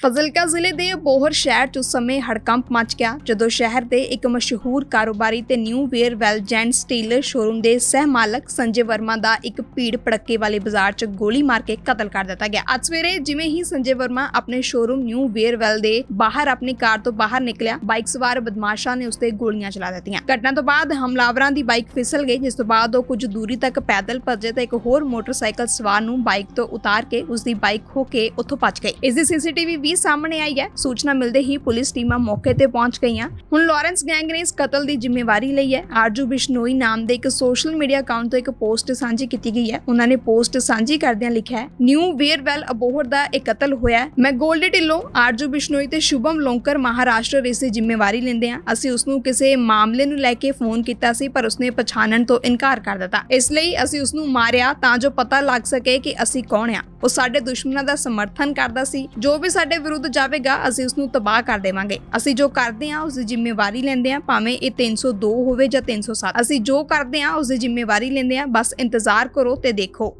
ਫਜ਼ਲਕਾ ਜ਼ਿਲ੍ਹੇ ਦੇ ਬੋਹਰ ਸ਼ਹਿਰ 'ਚ ਉਸ ਸਮੇਂ ਹੜਕੰਪ ਮਚ ਗਿਆ, ਜਦੋਂ ਸ਼ਹਿਰ ਦੇ ਇੱਕ ਮਸ਼ਹੂਰ ਕਾਰੋਬਾਰੀ ਤੇ New Wear Well Gent showroom ਦੇ ਸਹਿ ਮਾਲਕ ਸੰਜੇ ਵਰਮਾ ਦਾ ਇੱਕ ਭੀੜ ਭੜੱਕੇ ਵਾਲੇ ਬਾਜ਼ਾਰ 'ਚ ਗੋਲੀ ਮਾਰ ਕੇ ਕਤਲ ਕਰ ਦਿੱਤਾ ਗਿਆ। ਅੱਜ ਸਵੇਰੇ ਜਿਵੇਂ ਹੀ ਸੰਜੇ ਵਰਮਾ ਆਪਣੇ ਸ਼ੋਰੂਮ ਨਿਊ ਵੇਅਰ ਵੈਲ ਦੇ ਬਾਹਰ ਆਪਣੀ ਕਾਰ ਤੋਂ ਬਾਹਰ ਨਿਕਲਿਆ, ਬਾਈਕ ਸਵਾਰ ਬਦਮਾਸ਼ਾਂ ਨੇ ਉਸ ਤੇ ਗੋਲੀਆਂ ਚਲਾ ਦਿੱਤੀਆਂ। ਘਟਨਾ ਤੋਂ ਬਾਅਦ ਹਮਲਾਵਰਾਂ ਦੀ ਬਾਈਕ ਫਿਸਲ ਗਈ, ਜਿਸ ਤੋਂ ਬਾਅਦ ਉਹ ਕੁਝ ਦੂਰੀ ਤੱਕ ਪੈਦਲ ਭੱਜੇ ਤਾਂ ਇੱਕ ਹੋਰ ਮੋਟਰਸਾਈਕਲ ਸਵਾਰ ਨੂੰ ਬਾਈਕ ਤੋਂ ਉਤਾਰ ਕੇ ਉਸ ਦੀ ਬਾਈਕ ਖੋ ਕੇ ਉੱਥੋਂ ਭੱਜ ਗਏ। ਇਸ ਦੀ ਸੀਸੀਟੀਵੀ ਵੀ ਸਾਹਮਣੇ ਆਈ ਹੈ। ਸੂਚਨਾ ਮਿਲਦੇ ਹੀ ਪੁਲਿਸ ਟੀਮਾਂ ਮੌਕੇ ਤੇ ਪਹੁੰਚ ਗਈਆਂ। ਹੁਣ ਲਾਰੈਂਸ ਗੈਂਗ ਨੇ ਇਸ ਕਤਲ ਦੀ ਜ਼ਿੰਮੇਵਾਰੀ ਲਈ ਹੈ। ਆਰਜੂ ਬਿਸ਼ਨੋਈ ਨਾਮ ਦੇ ਇੱਕ ਸੋਸ਼ਲ ਮੀਡੀਆ ਅਕਾਊਂਟ ਤੋਂ ਇੱਕ ਪੋਸਟ ਸਾਂਝੀ ਕੀਤੀ ਗਈ ਹੈ। ਉਹਨਾਂ ਨੇ ਪੋਸਟ ਸਾਂਝੀ ਕਰਦਿਆਂ ਲਿਖਿਆ ਹੈ, ਨਿਊ ਵੇਅਰ ਅਬੋਹਰ ਦਾ ਇਹ ਕਤਲ ਹੋਇਆ ਮੈਂ ਗੋਲਡੀ ਢਿੱਲੋਂ, ਆਰਜੂ ਬਿਸ਼ਨੋਈ ਤੇ ਸ਼ੁਭਮ ਲੋਂਕਰ ਮਹਾਰਾਸ਼ਟਰ ਇਸ ਦੀ ਜ਼ਿੰਮੇਵਾਰੀ ਲੈਂਦੇ ਆ ਅਸੀਂ ਉਸ ਨੂੰ ਕਿਸੇ ਮਾਮਲੇ ਨੂੰ ਲੈ ਕੇ ਫੋਨ ਕੀਤਾ ਸੀ, ਪਰ ਉਸਨੇ ਪਛਾਣਨ ਤੋਂ ਇਨਕਾਰ ਕਰ ਦਿੱਤਾ। ਇਸ ਲਈ ਅਸੀਂ ਉਸ ਨੂੰ ਮਾਰਿਆ ਤਾਂ ਜੋ ਪਤਾ ਲੱਗ ਸਕੇ ਕਿ ਅਸੀਂ ਕੌਣ ਆ ਉਹ ਸਾਡੇ ਦੁਸ਼ਮਣਾਂ ਦਾ ਸਮਰਥਨ ਕਰਦਾ ਸੀ। ਜੋ ਵੀ ਸਾਡੇ ਸਾਡੇ ਵਿਰੁੱਧ ਜਾਵੇਗਾ, ਅਸੀਂ ਉਸ ਨੂੰ ਤਬਾਹ ਕਰ ਦੇਵਾਂਗੇ। ਅਸੀਂ ਜੋ ਕਰਦੇ ਹਾਂ ਉਸ ਦੀ ਜ਼ਿੰਮੇਵਾਰੀ ਲੈਂਦੇ ਹਾਂ, ਭਾਵੇਂ ਇਹ 302 ਹੋਵੇ ਜਾਂ 307 ਅਸੀਂ ਜੋ ਕਰਦੇ ਹਾਂ ਉਸ ਦੀ ਜ਼ਿੰਮੇਵਾਰੀ ਲੈਂਦੇ ਹਾਂ, ਬਸ ਇੰਤਜ਼ਾਰ ਕਰੋ ਤੇ ਦੇਖੋ।